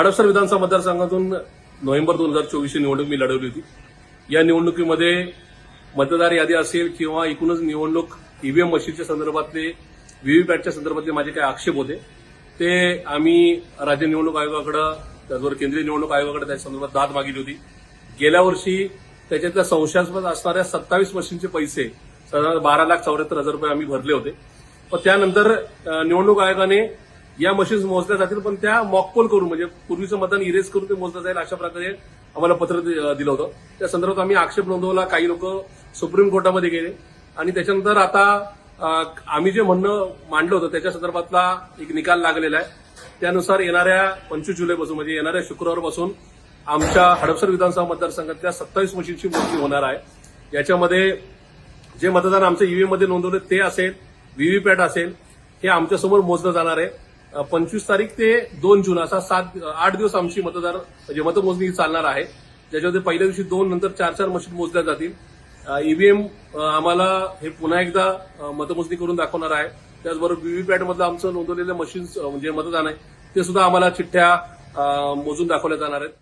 हडपसर विधानसभा मतदारसंघातून नोव्हेंबर दोन हजार चोवीसची निवडणूक मी लढवली होती. या निवडणुकीमध्ये मतदार यादी असेल किंवा एकूणच निवडणूक ईव्हीएम मशीनच्या संदर्भातले व्हीव्हीपॅटच्या संदर्भातले माझे काही आक्षेप होते. ते आम्ही राज्य निवडणूक आयोगाकडे त्याचबरोबर केंद्रीय निवडणूक आयोगाकडे त्या संदर्भात दाद मागितली होती. गेल्या वर्षी त्याच्यातल्या संशयास्पद असणाऱ्या सत्तावीस मशीनचे पैसे साधारण बारा लाख चौऱ्याहत्तर हजार रुपये आम्ही भरले होते. पण त्यानंतर निवडणूक आयोगाने या मशीन्स मोजल्या जातील पण त्या मॉकपोल करून म्हणजे पूर्वीचं मतदान इरेज करून ते मोजलं जाईल अशा प्रकारे आम्हाला पत्र दि- दिलं होतं. त्या संदर्भात आम्ही आक्षेप नोंदवला काही लोक सुप्रीम कोर्टामध्ये गेले. आणि त्याच्यानंतर आता आम्ही जे म्हणणं मांडलं होतं त्याच्या संदर्भातला एक निकाल लागलेला आहे. त्यानुसार येणाऱ्या पंचवीस जुलैपासून म्हणजे येणाऱ्या शुक्रवारपासून आमच्या हडपसर विधानसभा मतदारसंघातल्या सत्तावीस मशीनची मोजणी होणार आहे. याच्यामध्ये जे मतदान आमच्या ईव्हीएममध्ये नोंदवले ते असेल व्हीव्हीपॅट असेल हे आमच्यासमोर मोजलं जाणार आहे. पंचवीस तारीख ते दोन जून असा सात आठ दिवस आमची मतदार म्हणजे मतमोजणी चालणार आहे. ज्याच्यामध्ये पहिल्या दिवशी दोन नंतर चार चार मशीन मोजल्या जातील. ईव्हीएम आम्हाला हे पुन्हा एकदा मतमोजणी करून दाखवणार आहे. त्याचबरोबर व्हीव्हीपॅटमधलं आमचं नोंदवलेलं मशीन म्हणजे मतदान आहे ते सुद्धा आम्हाला चिठ्ठ्या मोजून दाखवल्या जाणार आहेत.